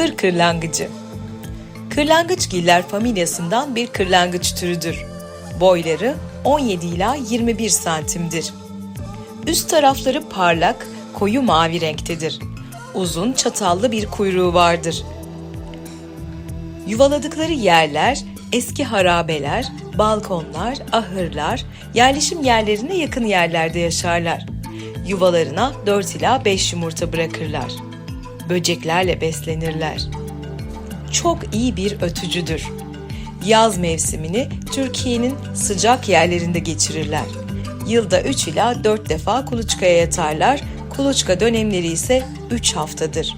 Kır kırlangıcı. Kırlangıçgiller familyasından bir kırlangıç türüdür. Boyları 17 ila 21 santimdir. Üst tarafları parlak, koyu mavi renktedir. Uzun çatallı bir kuyruğu vardır. Yuvaladıkları yerler eski harabeler, balkonlar, ahırlar, yerleşim yerlerine yakın yerlerde yaşarlar. Yuvalarına 4 ila 5 yumurta bırakırlar. Böceklerle beslenirler. Çok iyi bir ötücüdür. Yaz mevsimini Türkiye'nin sıcak yerlerinde geçirirler. Yılda 3 ila 4 defa kuluçkaya yatarlar. Kuluçka dönemleri ise 3 haftadır.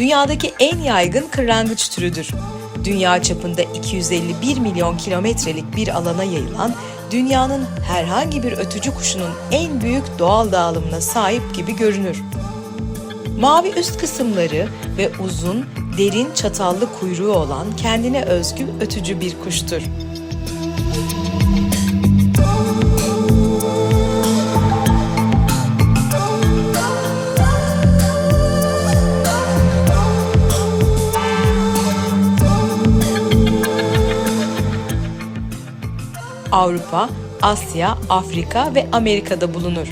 Dünyadaki en yaygın kırlangıç türüdür. Dünya çapında 251 milyon kilometrelik bir alana yayılan, dünyanın herhangi bir ötücü kuşunun en büyük doğal dağılımına sahip gibi görünür. Mavi üst kısımları ve uzun, derin çatallı kuyruğu olan kendine özgü ötücü bir kuştur. Avrupa, Asya, Afrika ve Amerika'da bulunur.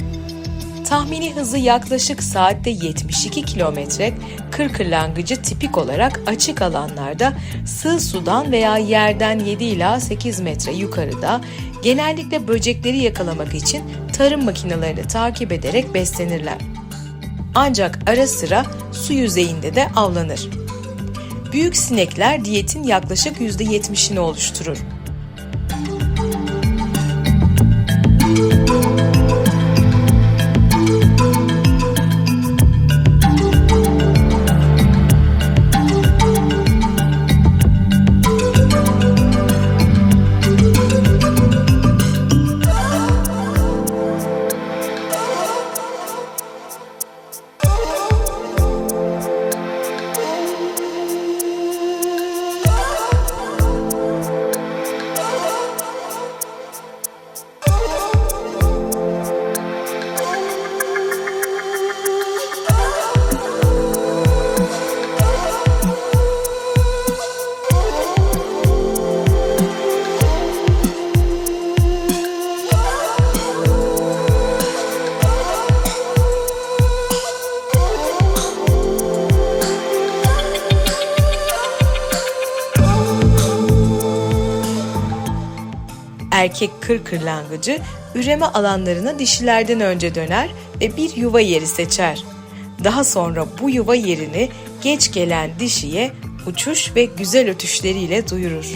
Tahmini hızı yaklaşık saatte 72 kilometre, kır kırlangıcı tipik olarak açık alanlarda sığ sudan veya yerden 7 ila 8 metre yukarıda genellikle böcekleri yakalamak için tarım makinelerini takip ederek beslenirler. Ancak ara sıra su yüzeyinde de avlanır. Büyük sinekler diyetin yaklaşık %70'ini oluşturur. Erkek kır kırlangıcı üreme alanlarına dişilerden önce döner ve bir yuva yeri seçer. Daha sonra bu yuva yerini geç gelen dişiye uçuş ve güzel ötüşleriyle duyurur.